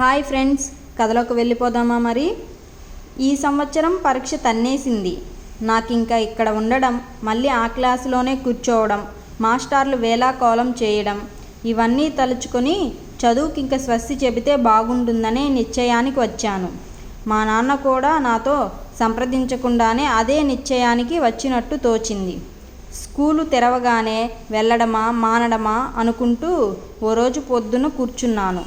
Hi friends కథలోకి వెళ్ళిపోదామా మరి? ఈ సంవత్సరం పరీక్ష తన్నేసింది. నాకు ఇంకా ఇక్కడ ఉండడం మళ్ళీ ఆ క్లాసులోనే కూర్చోవడం మాస్టార్లు వేలాకోలం చేయడం ఇవన్నీ తలుచుకొని చదువుకి ఇంకా స్వస్తి చెబితే బాగుంటుందనే నిశ్చయానికి వచ్చాను. మా నాన్న కూడా నాతో సంప్రదించకుండానే అదే నిశ్చయానికి వచ్చినట్టు తోచింది. స్కూలు తెరవగానే వెళ్ళడమా మానడమా అనుకుంటూ ఓ రోజు పొద్దున కూర్చున్నాను.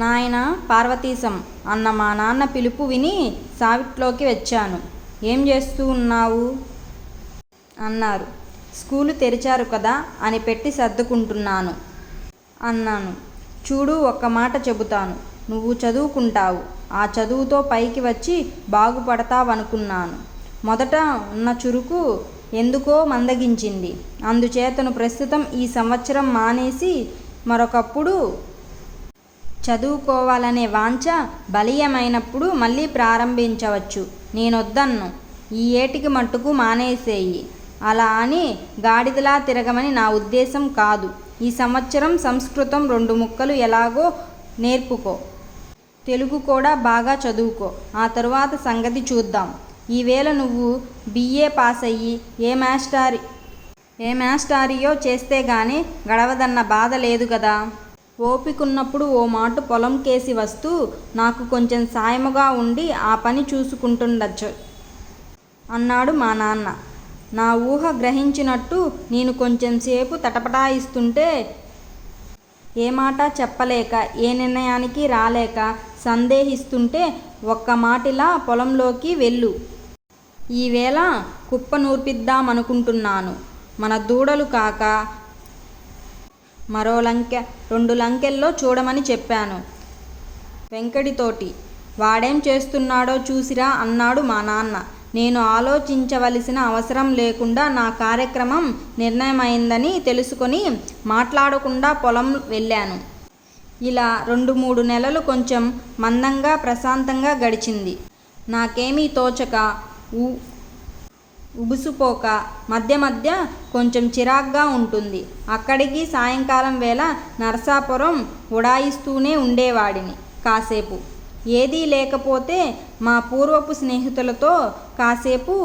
నాయన పార్వతీశం అన్న మా నాన్న పిలుపు విని సావిట్లోకి వచ్చాను. ఏం చేస్తూ ఉన్నావు? అన్నారు. స్కూలు తెరిచారు కదా అని పెట్టి సర్దుకుంటున్నాను అన్నాను. చూడు ఒక్క మాట చెబుతాను. నువ్వు చదువుకుంటావు. ఆ చదువుతో పైకి వచ్చి బాగుపడతావనుకున్నాను. మొదట ఉన్న చురుకు ఎందుకో మందగించింది. అందుచేతను ప్రస్తుతం ఈ సంవత్సరం మానేసి మరొకప్పుడు చదువుకోవాలనే వాంఛ బలీయమైనప్పుడు మళ్ళీ ప్రారంభించవచ్చు. నేనొద్దన్ను. ఈ ఏటికి మట్టుకు మానేసేయి. అలా అని గాడిదలా తిరగమని నా ఉద్దేశం కాదు. ఈ సంవత్సరం సంస్కృతం రెండు ముక్కలు ఎలాగో నేర్పుకో. తెలుగు కూడా బాగా చదువుకో. ఆ తరువాత సంగతి చూద్దాం. ఈవేళ నువ్వు బిఏ పాస్ అయ్యి ఏ మాస్టారి ఏ మాస్టారియో చేస్తే గాని గడవదన్న బాధ లేదు కదా ఓపికున్నప్పుడు ఓ మాట పొలం కేసి వస్తూ నాకు కొంచెం సాయముగా ఉండి ఆ పని చూసుకుంటుండొచ్చు అన్నాడు మా నాన్న. నా ఊహ గ్రహించినట్టు నేను కొంచెం సేపు తటపటాయిస్తుంటే ఏ మాట చెప్పలేక ఏ నిర్ణయానికి రాలేక సందేహిస్తుంటే ఒక్క మాటిలా పొలంలోకి వెళ్ళు. ఈవేళ కుప్ప నూర్పిద్దామనుకుంటున్నాను. మన దూడలు కాక మరో లంకె రెండు లంకెల్లో చూడమని చెప్పాను. వెంకటితోటి వాడేం చేస్తున్నాడో చూసిరా అన్నాడు మా నాన్న. నేను ఆలోచించవలసిన అవసరం లేకుండా నా కార్యక్రమం నిర్ణయమైందని తెలుసుకొని మాట్లాడకుండా పొలం వెళ్ళాను. ఇలా రెండు మూడు నెలలు కొంచెం మందంగా ప్రశాంతంగా గడిచింది. నాకేమీ తోచక ఊ ఉబుసుపోక మధ్య మధ్య కొంచెం చిరాగ్గా ఉంటుంది. అక్కడికి సాయంకాలం వేళ నరసాపురం ఉడాయిస్తూనే ఉండేవాడిని కాసేపు. ఏదీ లేకపోతే మా పూర్వపు స్నేహితులతో కాసేపు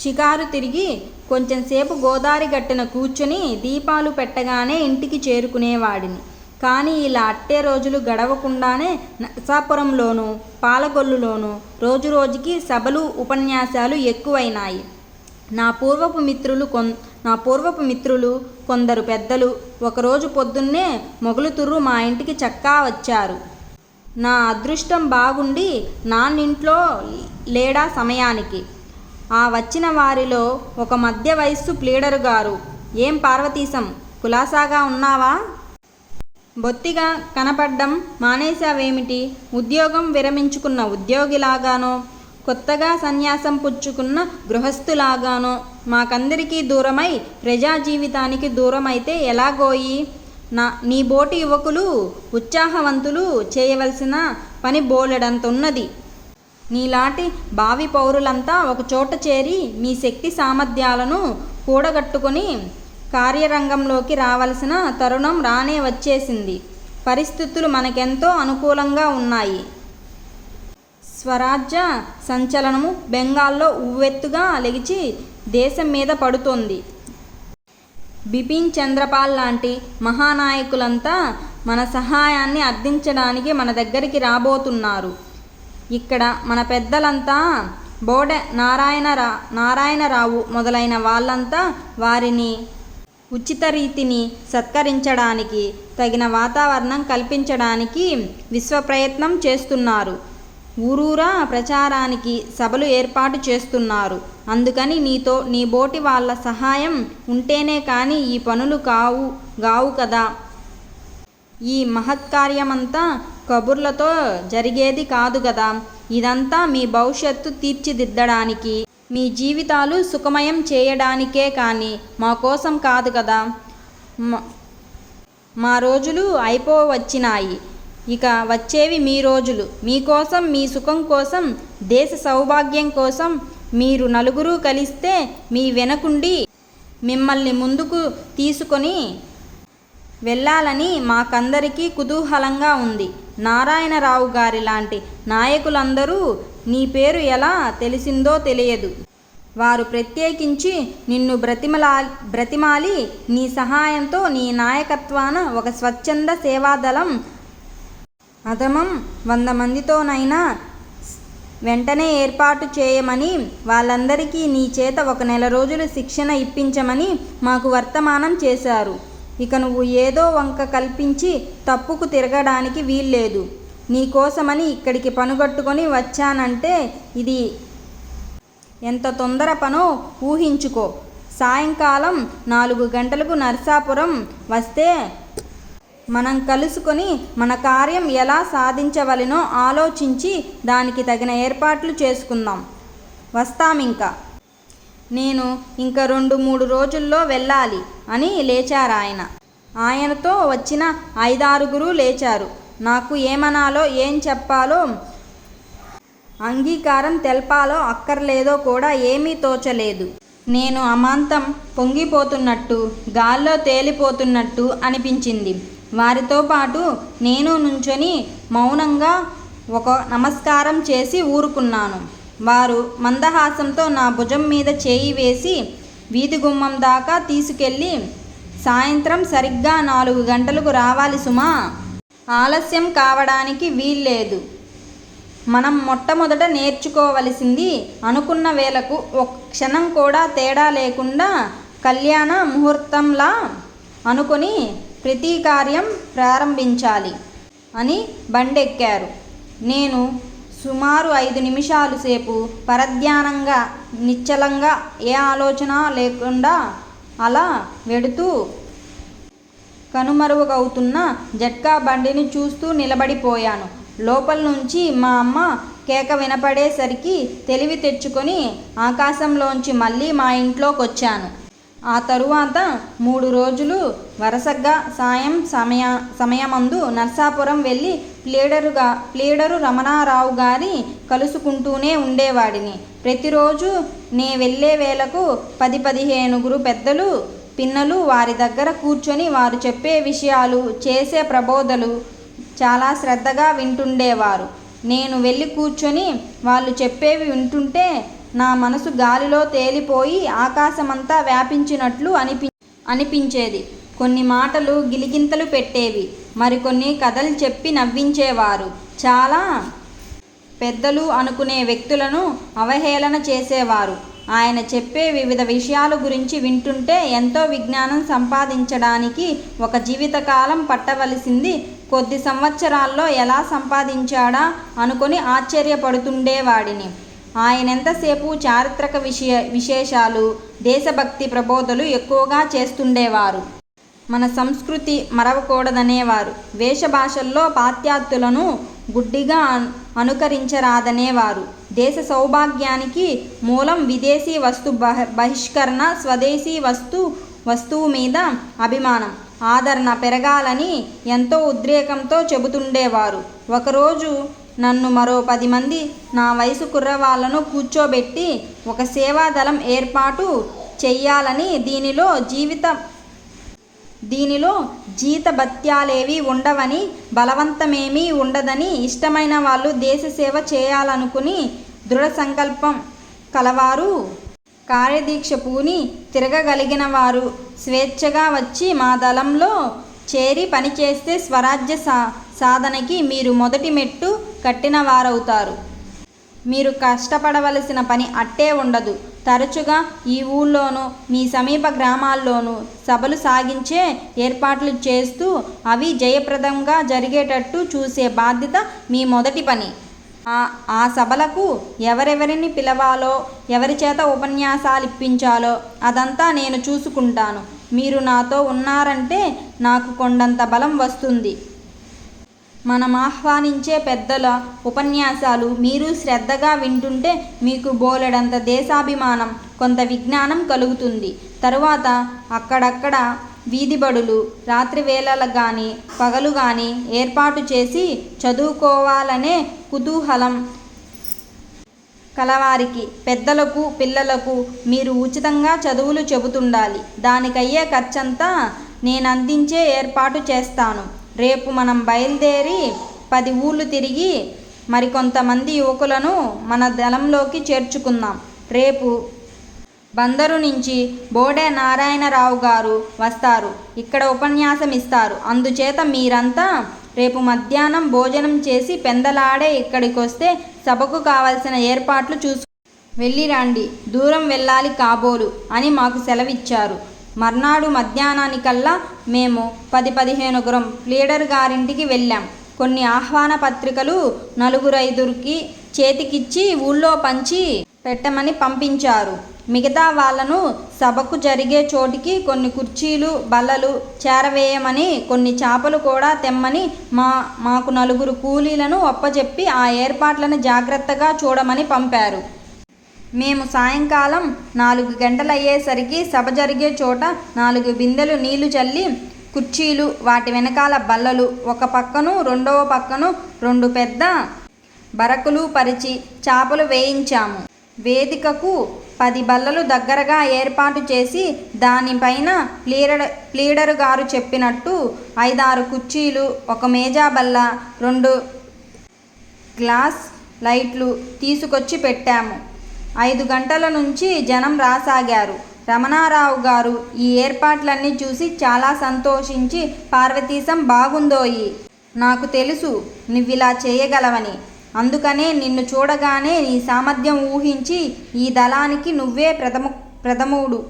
షికారు తిరిగి కొంచెంసేపు గోదారి గట్టున కూర్చుని దీపాలు పెట్టగానే ఇంటికి చేరుకునేవాడిని. కానీ ఇలా అట్టే రోజులు గడవకుండానే నరసాపురంలోనూ పాలగొల్లులోనూ రోజు రోజుకి సభలు ఉపన్యాసాలు ఎక్కువైనాయి. నా పూర్వపు మిత్రులు కొన్ నా పూర్వపు మిత్రులు కొందరు పెద్దలు ఒకరోజు పొద్దున్నే మొగులుతుర్రు మా ఇంటికి చక్కా వచ్చారు. నా అదృష్టం బాగుండి నాన్నింట్లో లేడా సమయానికి. ఆ వచ్చిన వారిలో ఒక మధ్య వయస్సు ప్లీడరు గారు. ఏం పార్వతీశం కులాసాగా ఉన్నావా? బొత్తిగా కనపడ్డం మానేశావేమిటి? ఉద్యోగం విరమించుకున్న ఉద్యోగిలాగానో కొత్తగా సన్యాసం పుచ్చుకున్న గృహస్థులాగానో మాకందరికీ దూరమై ప్రజా జీవితానికి దూరమైతే ఎలాగోయి? నా నీ బోటి యువకులు ఉత్సాహవంతులు చేయవలసిన పని బోలెడంతున్నది. నీలాంటి భావి పౌరులంతా ఒకచోట చేరి మీ శక్తి సామర్థ్యాలను కూడగట్టుకొని కార్యరంగంలోకి రావలసిన తరుణం రానే వచ్చేసింది. పరిస్థితులు మనకెంతో అనుకూలంగా ఉన్నాయి. స్వరాజ్య సంచలనము బెంగాల్లో ఉవ్వెత్తుగా లెగిచి దేశం మీద పడుతోంది. బిపిన్ చంద్రపాల్ లాంటి మహానాయకులంతా మన సహాయాన్ని అర్థించడానికి మన దగ్గరికి రాబోతున్నారు. ఇక్కడ మన పెద్దలంతా బోడె నారాయణరా నారాయణరావు మొదలైన వాళ్ళంతా వారిని ఉచిత రీతిని సత్కరించడానికి తగిన వాతావరణం కల్పించడానికి విశ్వ ప్రయత్నం చేస్తున్నారు. ఊరూరా ప్రచారానికి సభలు ఏర్పాటు చేస్తున్నారు. అందుకని నీతో నీ బోటి వాళ్ళ సహాయం ఉంటేనే కానీ ఈ పనులు కావు గావు కదా. ఈ మహత్కార్యమంతా కబుర్లతో జరిగేది కాదు కదా. ఇదంతా మీ భవిష్యత్తు తీర్చిదిద్దడానికి మీ జీవితాలు సుఖమయం చేయడానికే కానీ మా కోసం కాదు కదా. మా రోజులు అయిపోవచ్చినాయి. ఇక వచ్చేవి మీ రోజులు. మీకోసం మీ సుఖం కోసం దేశ సౌభాగ్యం కోసం మీరు నలుగురు కలిస్తే మీ వెనకుండి మిమ్మల్ని ముందుకు తీసుకొని వెళ్ళాలని మాకందరికీ కుతూహలంగా ఉంది. నారాయణరావు గారి లాంటి నాయకులందరూ నీ పేరు ఎలా తెలిసిందో తెలియదు. వారు ప్రత్యేకించి నిన్ను బ్రతిమలా బ్రతిమాలి నీ సహాయంతో నీ నాయకత్వాన ఒక స్వచ్ఛంద సేవాదళం అధమం వంద మందితోనైనా వెంటనే ఏర్పాటు చేయమని వాళ్ళందరికీ నీ చేత ఒక నెల రోజులు శిక్షణ ఇప్పించమని మాకు వర్తమానం చేశారు. ఇక నువ్వు ఏదో వంక కల్పించి తప్పుకు తిరగడానికి వీల్లేదు. నీకోసమని ఇక్కడికి పనుగట్టుకొని వచ్చానంటే ఇది ఎంత తొందర పనో ఊహించుకో. సాయంకాలం నాలుగు గంటలకు నర్సాపురం వస్తే మనం కలుసుకొని మన కార్యం ఎలా సాధించవలెనో ఆలోచించి దానికి తగిన ఏర్పాట్లు చేసుకుందాం. వస్తామింకా. నేను ఇంకా రెండు మూడు రోజుల్లో వెళ్ళాలి అని లేచారు ఆయన ఆయనతో వచ్చిన ఐదారుగురు లేచారు. నాకు ఏమనాలో ఏం చెప్పాలో అంగీకారం తెలపాలో అక్కర్లేదో కూడా ఏమీ తోచలేదు. నేను అమాంతం పొంగిపోతున్నట్టు గాల్లో తేలిపోతున్నట్టు అనిపించింది. వారితో పాటు నేను నుంచొని మౌనంగా ఒక నమస్కారం చేసి ఊరుకున్నాను. వారు మందహాసంతో నా భుజం మీద చేయి వేసి వీధి గుమ్మం దాకా తీసుకెళ్ళి సాయంత్రం సరిగ్గా నాలుగు గంటలకు రావాలి సుమా! ఆలస్యం కావడానికి వీల్లేదు. మనం మొట్టమొదట నేర్చుకోవలసింది అనుకున్న వేళకు ఒక క్షణం కూడా తేడా లేకుండా కళ్యాణ ముహూర్తంలా అనుకుని ప్రతి కార్యం ప్రారంభించాలి అని బండెక్కారు. నేను సుమారు ఐదు నిమిషాలు సేపు పరధ్యానంగా నిశ్చలంగా ఏ ఆలోచన లేకుండా అలా వెడుతూ కనుమరుగవుతున్న జట్కా బండిని చూస్తూ నిలబడిపోయాను. లోపల నుంచి మా అమ్మ కేక వినపడేసరికి తెలివి తెచ్చుకొని ఆకాశంలోంచి మళ్ళీ మా ఇంట్లోకి వచ్చాను ఆ తరువాత మూడు రోజులు వరుసగా సాయం సమయ సమయమందు నర్సాపురం వెళ్ళి ప్లీడరుగా ప్లీడరు రమణారావు గారి కలుసుకుంటూనే ఉండేవాడిని. ప్రతిరోజు నే వెళ్ళే వేళకు పది పదిహేనుగురు పెద్దలు పిన్నలు వారి దగ్గర కూర్చొని వారు చెప్పే విషయాలు చేసే ప్రబోధలు చాలా శ్రద్ధగా వింటుండేవారు. నేను వెళ్ళి కూర్చొని వాళ్ళు చెప్పేవి వింటుంటే నా మనసు గాలిలో తేలిపోయి ఆకాశమంతా వ్యాపించినట్లు అనిపి అనిపించేది. కొన్ని మాటలు గిలిగింతలు పెట్టేవి. మరికొన్ని కథలు చెప్పి నవ్వించేవారు. చాలా పెద్దలు అనుకునే వ్యక్తులను అవహేళన చేసేవారు. ఆయన చెప్పే వివిధ విషయాల గురించి వింటుంటే ఎంతో విజ్ఞానం సంపాదించడానికి ఒక జీవితకాలం పట్టవలసింది. కొద్ది సంవత్సరాల్లో ఎలా సంపాదించాడా అనుకొని ఆశ్చర్యపడుతుండేవాడిని. ఆయనెంతసేపు చారిత్రక విషయ విశేషాలు దేశభక్తి ప్రబోధలు ఎక్కువగా చేస్తుండేవారు. మన సంస్కృతి మరవకూడదనేవారు. వేషభాషల్లో పాశ్చాత్యులను గుడ్డిగా అనుకరించరాదనేవారు. దేశ సౌభాగ్యానికి మూలం విదేశీ వస్తు బహిష్కరణ స్వదేశీ వస్తు వస్తువు మీద అభిమానం. ఆదరణ పెరగాలని ఎంతో ఉద్రేకంతో చెబుతుండేవారు. ఒకరోజు నన్ను మరో పది మంది నా వయసు కుర్రవాళ్ళను కూర్చోబెట్టి ఒక సేవాదళం ఏర్పాటు చెయ్యాలని దీనిలో జీవిత దీనిలో జీతభత్యాలేవి ఉండవని బలవంతమేమీ ఉండదని ఇష్టమైన వాళ్ళు దేశ సేవ చేయాలనుకుని దృఢ సంకల్పం కలవారు. కార్యదీక్ష పూని తిరగగలిగిన వారు స్వేచ్ఛగా వచ్చి మా దళంలో చేరి పనిచేస్తే స్వరాజ్య సా సాధనకి మీరు మొదటి మెట్టు కట్టిన వారవుతారు మీరు కష్టపడవలసిన పని అట్టే ఉండదు. తరచుగా ఈ ఊళ్ళోనూ మీ సమీప గ్రామాల్లోనూ సభలు సాగించే ఏర్పాట్లు చేస్తూ అవి జయప్రదంగా జరిగేటట్టు చూసే బాధ్యత మీ మొదటి పని. ఆ ఆ సభలకు ఎవరెవరిని పిలవాలో ఎవరి చేత ఉపన్యాసాలు ఇప్పించాలో అదంతా నేను చూసుకుంటాను. మీరు నాతో ఉన్నారంటే నాకు కొండంత బలం వస్తుంది. మనం ఆహ్వానించే పెద్దల ఉపన్యాసాలు మీరు శ్రద్ధగా వింటుంటే మీకు బోలెడంత దేశాభిమానం కొంత విజ్ఞానం కలుగుతుంది. తరువాత అక్కడక్కడ వీధిబడులు రాత్రి వేళలకు కానీ పగలు కానీ ఏర్పాటు చేసి చదువుకోవాలనే కుతూహలం కలవారికి పెద్దలకు పిల్లలకు మీరు ఉచితంగా చదువులు చెబుతుండాలి. దానికయ్యే ఖర్చంతా నేను అందించే ఏర్పాటు చేస్తాను. రేపు మనం బయలుదేరి పది ఊళ్ళు తిరిగి మరికొంతమంది యువకులను మన దళంలోకి చేర్చుకుందాం. రేపు బందరు నుంచి బోడే నారాయణరావు గారు వస్తారు. ఇక్కడ ఉపన్యాసం ఇస్తారు. అందుచేత మీరంతా రేపు మధ్యాహ్నం భోజనం చేసి పెందలాడే ఇక్కడికి వస్తే సభకు కావలసిన ఏర్పాట్లు చూసు వెళ్ళి రండి. దూరం వెళ్ళాలి కాబోలు అని మాకు సెలవిచ్చారు. మర్నాడు మధ్యాహ్నానికల్లా మేము పది పదిహేనుగురం లీడర్ గారింటికి వెళ్ళాం. కొన్ని ఆహ్వాన పత్రికలు నలుగురైదురికి చేతికిచ్చి ఊళ్ళో పంచి పెట్టమని పంపించారు. మిగతా వాళ్ళను సభకు జరిగే చోటికి కొన్ని కుర్చీలు బల్లలు చేరవేయమని కొన్ని చేపలు కూడా తెమ్మని మా మాకు నలుగురు కూలీలను ఒప్పజెప్పి ఆ ఏర్పాట్లను జాగ్రత్తగా చూడమని పంపారు. మేము సాయంకాలం నాలుగు గంటలయ్యేసరికి సభ జరిగే చోట నాలుగు బిందెలు నీళ్ళు చల్లి కుర్చీలు వాటి వెనకాల బల్లలు ఒక పక్కను రెండవ పక్కను రెండు పెద్ద బరకులు పరిచి చాపలు వేయించాము. వేదికకు పది బల్లలు దగ్గరగా ఏర్పాటు చేసి దానిపైన ప్లీడర్ ప్లీడరు గారు చెప్పినట్టు ఐదారు కుర్చీలు ఒక మేజా బల్ల రెండు గ్లాస్ లైట్లు తీసుకొచ్చి పెట్టాము. ఐదు గంటల నుంచి జనం రాసాగారు. రమణారావు గారు ఈ ఏర్పాట్లన్నీ చూసి చాలా సంతోషించి పార్వతీశం బాగుందోయి. నాకు తెలుసు నువ్విలా చేయగలవని. అందుకనే నిన్ను చూడగానే నీ సామర్థ్యం ఊహించి ఈ దళానికి నువ్వే ప్రథము ప్రథముడు.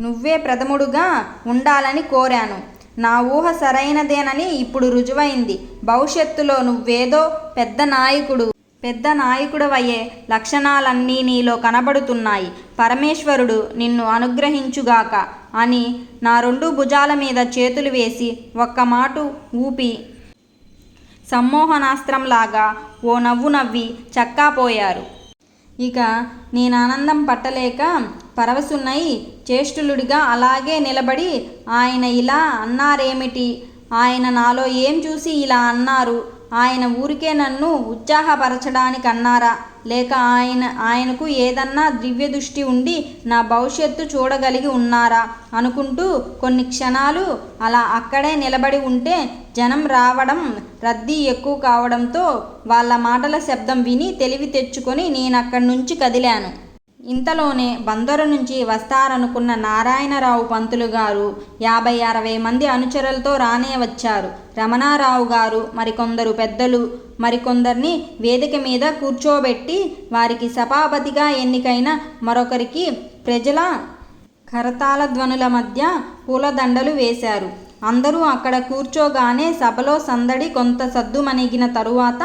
నువ్వే ప్రథముడుగా ఉండాలని కోరాను. నా ఊహ సరైనదేనని ఇప్పుడు రుజువైంది. భవిష్యత్తులో నువ్వేదో పెద్ద నాయకుడు. పెద్ద నాయకుడవయ్యే లక్షణాలన్నీ నీలో కనబడుతున్నాయి. పరమేశ్వరుడు నిన్ను అనుగ్రహించుగాక అని నా రెండు భుజాల మీద చేతులు వేసి ఒక్క మాటు ఊపి సమ్మోహనాస్త్రంలాగా ఓ నవ్వు నవ్వి చక్కాపోయారు. ఇక నేను ఆనందం పట్టలేక పరవశున్నై చేష్టులుడిగా అలాగే నిలబడి ఆయన ఇలా అన్నారేమిటి? ఆయన నాలో ఏం చూసి ఇలా అన్నారు? ఆయన ఊరికే నన్ను ఉత్సాహపరచడానికి అన్నారా లేక ఆయన ఆయనకు ఏదన్నా దివ్య దృష్టి ఉండి నా భవిష్యత్తు చూడగలిగి ఉన్నారా? అనుకుంటూ కొన్ని క్షణాలు అలా అక్కడే నిలబడి ఉంటే జనం రావడం రద్దీ ఎక్కువ కావడంతో వాళ్ళ మాటల శబ్దం విని తెలివి తెచ్చుకొని నేను అక్కడి నుంచి కదిలాను. ఇంతలోనే బందరు నుంచి వస్తారనుకున్న నారాయణరావు పంతులు గారు యాభై అరవై మంది అనుచరులతో రానే వచ్చారు. రమణారావు గారు మరికొందరు పెద్దలు మరికొందరిని వేదిక మీద కూర్చోబెట్టి వారికి సభాపతిగా ఎన్నికైన మరొకరికి ప్రజల కరతాళ ధ్వనుల మధ్య పూలదండలు వేశారు. అందరూ అక్కడ కూర్చోగానే సభలో సందడి కొంత సద్దుమణిగిన తరువాత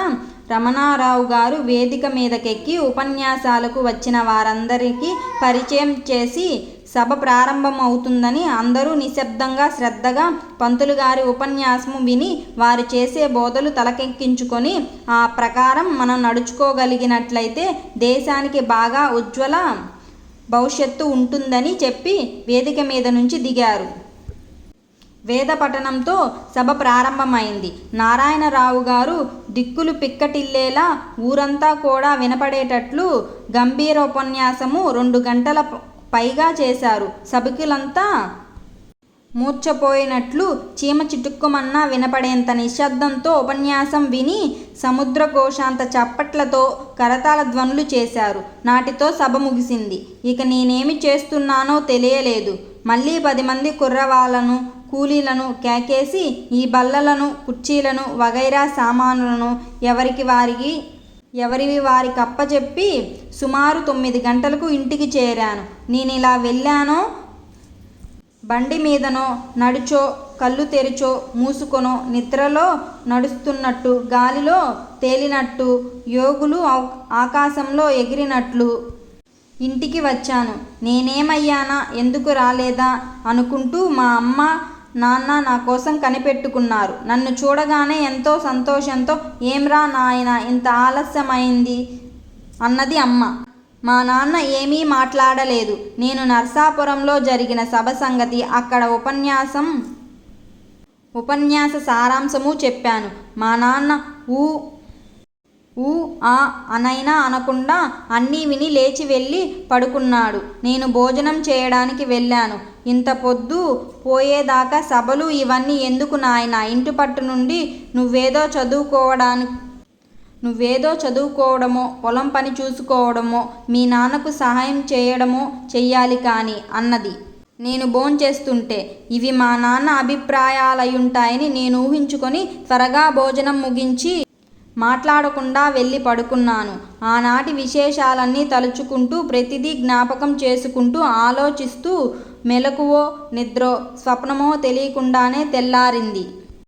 రమణారావు గారు వేదిక మీదకెక్కి ఉపన్యాసాలకు వచ్చిన వారందరికీ పరిచయం చేసి సభ ప్రారంభమవుతుందని అందరూ నిశ్శబ్దంగా శ్రద్ధగా పంతులు గారి ఉపన్యాసము విని వారు చేసే బోధలు తలకెక్కించుకొని ఆ ప్రకారం మనం నడుచుకోగలిగినట్లయితే దేశానికి బాగా ఉజ్వల భవిష్యత్తు ఉంటుందని చెప్పి వేదిక మీద నుంచి దిగారు. వేద పఠనంతో సభ ప్రారంభమైంది. నారాయణరావు గారు దిక్కులు పిక్కటిల్లేలా ఊరంతా కూడా వినపడేటట్లు గంభీర ఉపన్యాసము రెండు గంటల పైగా చేశారు. సభికులంతా మూర్చపోయినట్లు చీమ చిటుక్కుమన్నా వినపడేంత నిశ్శబ్దంతో ఉపన్యాసం విని సముద్రకోశాంత చప్పట్లతో కరతాల ధ్వనులు చేశారు. నాటితో సభ ముగిసింది. ఇక నేనేమి చేస్తున్నానో తెలియలేదు. మళ్ళీ పది మంది కుర్రవాళ్ళను కూలీలను కేకేసి ఈ బల్లలను కుర్చీలను వగైరా సామానులను ఎవరికి వారికి ఎవరివి వారికి అప్పచెప్పి సుమారు తొమ్మిది గంటలకు ఇంటికి చేరాను. నేను ఇలా వెళ్ళానో బండి మీదనో నడుచో కళ్ళు తెరిచో మూసుకొనో నిద్రలో నడుస్తున్నట్టు గాలిలో తేలినట్టు యోగులు ఆకాశంలో ఎగిరినట్లు ఇంటికి వచ్చాను. నేనేమయ్యానా? ఎందుకు రాలేదా? అనుకుంటూ మా అమ్మ నాన్న నా కోసం కనిపెట్టుకున్నారు. నన్ను చూడగానే ఎంతో సంతోషంతో ఏమ్రా నాయన ఇంత ఆలస్యమైంది? అన్నది అమ్మ. మా నాన్న ఏమీ మాట్లాడలేదు. నేను నర్సాపురంలో జరిగిన సభ సంగతి అక్కడ ఉపన్యాసం ఉపన్యాస సారాంశము చెప్పాను. మా నాన్న ఊ ఊ ఆ అనైనా అనకుండా అన్నీ విని లేచి వెళ్ళి పడుకున్నాడు. నేను భోజనం చేయడానికి వెళ్ళాను. ఇంత పొద్దు పోయేదాకా సభలు ఇవన్నీ ఎందుకు నాయనా? ఇంటి పట్టు నుండి నువ్వేదో చదువుకోవడానికి నువ్వేదో చదువుకోవడమో పొలం పని చూసుకోవడమో మీ నాన్నకు సహాయం చేయడమో చెయ్యాలి కానీ అన్నది. నేను భోంచేస్తుంటే ఇవి మా నాన్న అభిప్రాయాలయుంటాయని నేను ఊహించుకొని త్వరగా భోజనం ముగించి మాట్లాడకుండా వెళ్ళి పడుకున్నాను. ఆనాటి విశేషాలన్నీ తలుచుకుంటూ ప్రతిదీ జ్ఞాపకం చేసుకుంటూ ఆలోచిస్తూ మెలకువో నిద్రో స్వప్నమో తెలియకుండానే తెల్లారింది.